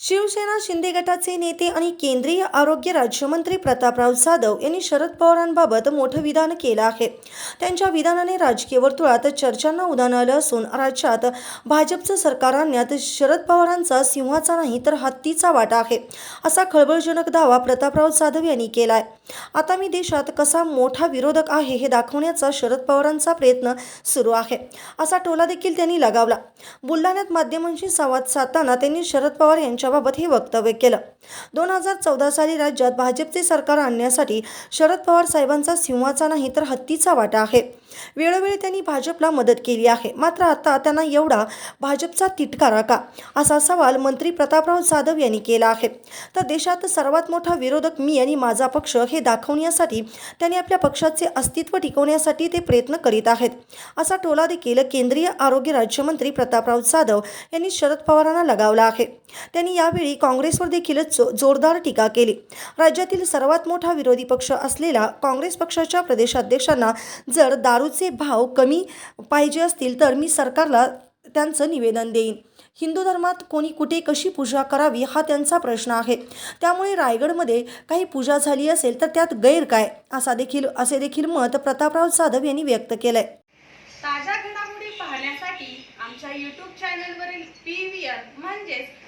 शिवसेना शिंदे गटाचे नेते आणि केंद्रीय आरोग्य राज्यमंत्री प्रतापराव जाधव यांनी शरद पवारांबाबत मोठं विधान केलं आहे. त्यांच्या विधानाने राजकीय वर्तुळात चर्चांना उदाहरण आलं असून राज्यात भाजपचं सरकार आणण्यात शरद पवारांचा सिंहाचा नाही तर हत्तीचा वाटा आहे असा खळबळजनक दावा प्रतापराव जाधव यांनी केला आहे आता मी देशात कसा मोठा विरोधक आहे हे दाखवण्याचा शरद पवारांचा प्रयत्न सुरू आहे असा टोला देखील त्यांनी लगावला. बुलढाण्यात माध्यमांशी संवाद साधताना त्यांनी शरद पवार यांच्या यांच्याबाबत हे वक्तव्य केलं. दोन हजार चौदा साली राज्यात भाजपचे सरकार आणण्यासाठी शरद पवार साहेबांचा सिंहाचा नाही तर हत्तीचा वाटा आहे. वेळोवेळी त्यांनी भाजपला मदत केली आहे. मात्र आता त्यांना एवढा भाजपचा तिटकारा का? असा सवाल मंत्री प्रतापराव जाधव यांनी केला आहे. तर देशात सर्वात मोठा विरोधक मी आणि माझा पक्ष हे दाखवण्यासाठी त्यांनी आपल्या पक्षाचे अस्तित्व टिकवण्यासाठी ते प्रयत्न करीत आहेत. असा टोला देखील केंद्रीय आरोग्य राज्यमंत्री प्रतापराव जाधव यांनी शरद पवारांना लगावला आहे. त्यांनी यावेळी काँग्रेसवर देखील जो- जोरदार टीका केली. राज्यातील सर्वात मोठा विरोधी पक्ष असलेला काँग्रेस पक्षाच्या प्रदेशाध्यक्षांना जर दारूचे भाव कमी पाहिजे असतील तर मी सरकारला त्यांचं निवेदन देईन. हिंदू धर्मात कोणी कुठे कशी पूजा करावी हा त्यांचा प्रश्न आहे. त्यामुळे रायगडमध्ये काही पूजा झाली असेल तर त्यात गैर काय? असा देखील असे देखील मत प्रतापराव जाधव यांनी व्यक्त केलंय. ताज्या घडामोडी पाहण्यासाठी आमच्या यूट्यूब चॅनलवरील पी व्ही आर म्हणजेच